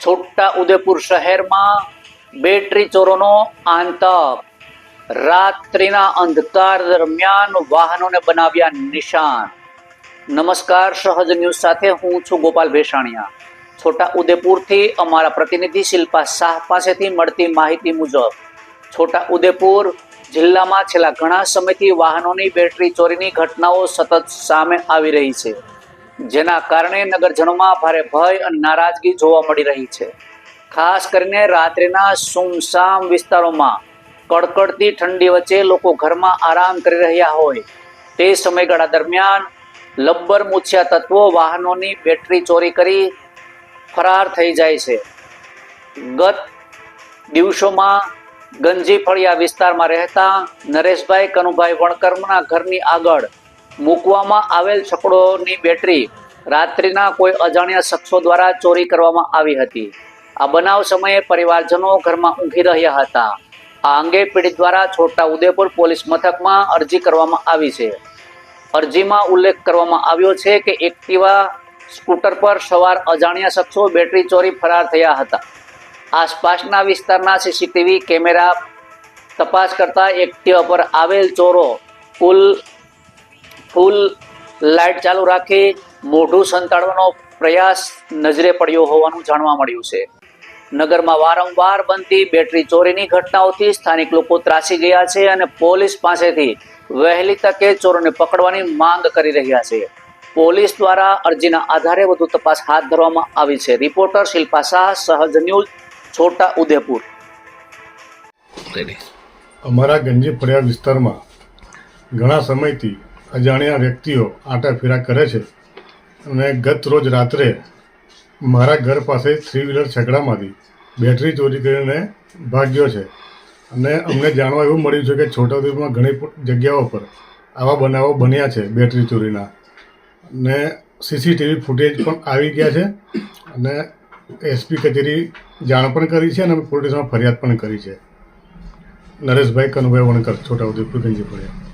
છોટા ઉદેપુર શહેરમાં બેટરી ચોરોનો આંતક રાત્રિના અંધકાર દરમિયાન વાહનોને બનાવ્યા નિશાન. નમસ્કાર, સહજ ન્યૂઝ સાથે હું છું ગોપાલ ભેસાણિયા. છોટા ઉદેપુરથી અમારા પ્રતિનિધિ શિલ્પા શાહ પાસેથી મળતી માહિતી મુજબ, છોટા ઉદેપુર જિલ્લામાં છેલ્લા ઘણા સમયથી વાહનોની બેટરી ચોરીની ઘટનાઓ સતત સામે આવી રહી છે. જેના કારણે નગરજનોમાં ભારે ભય અને નારાજગી જોવા મળી રહી છે. ખાસ કરીને રાત્રિના સુમસામ વિસ્તારોમાં કડકડતી ઠંડી વચ્ચે લોકો ઘરમાં આરામ કરી રહ્યા હોય. તે સમયગાળા દરમિયાન લબ્બર મૂછ્યા તત્વો વાહનોની બેટરી ચોરી કરી ફરાર થઈ જાય છે. ગત દિવસોમાં ગંજી ફળિયા વિસ્તારમાં રહેતા નરેશભાઈ કનુભાઈ વણકરના ઘરની આગળ મૂકવામાં આવેલ છકડોની બેટરી રાત્રિના કોઈ અજાણ્યા શખ્સો દ્વારા ચોરી કરવામાં આવી હતી. આ બનાવ સમયે પરિવારજનો ઘરમાં ઊંઘી રહ્યા હતા. આ અંગે પીડિત દ્વારા છોટા ઉદેપુર પોલીસ મથકમાં અરજી કરવામાં આવી છે. અરજીમાં ઉલ્લેખ કરવામાં આવ્યો છે કે એક્ટિવા સ્કૂટર પર સવાર અજાણ્યા શખ્સો બેટરી ચોરી ફરાર થયા હતા. આસપાસના વિસ્તારના સીસીટીવી કેમેરા તપાસ કરતા એક્ટિવા પર આવેલ ચોરો કુલ ફૂલ લાઇટ ચાલુ રાખી મોઢું સંતાડવાનો પ્રયાસ નજરે પડ્યો હોવાનું જાણવા મળ્યું છે. નગરમાં વારંવાર બનતી બેટરી ચોરીની ઘટનાઓથી સ્થાનિક લોકો ત્રાસી ગયા છે અને પોલીસ પાસેથી વહેલી તકે ચોરોને પકડવાની માંગ કરી રહ્યા છે. પોલીસ દ્વારા અરજીના આધારે વધુ તપાસ હાથ ધરવામાં આવી છે. રિપોર્ટર શિલ્પા શાહ સહજ ન્યૂઝ છોટા ઉદેપુર. અમારા ગંજી ફળિયા વિસ્તારમાં ઘણા સમયથી અજાણ્યા વ્યક્તિઓ આટાફેરા કરે છે. અને ગત રોજ રાત્રે મારા ઘર પાસે થ્રી વ્હીલર છકડામાંથી બેટરી ચોરી કરીને ભાગ્યો છે. અને અમને જાણવા એવું મળ્યું છે કે છોટાઉદેપુરમાં ઘણી જગ્યાઓ પર આવા બનાવો બન્યા છે બેટરી ચોરીના. અને સીસીટીવી ફૂટેજ પણ આવી ગયા છે. અને એસપી કચેરી જાણ પણ કરી છે અને પોલીસમાં ફરિયાદ પણ કરી છે. નરેશભાઈ કનુભાઈ વણકર, છોટાઉદેપુર ગંજી ફળિયા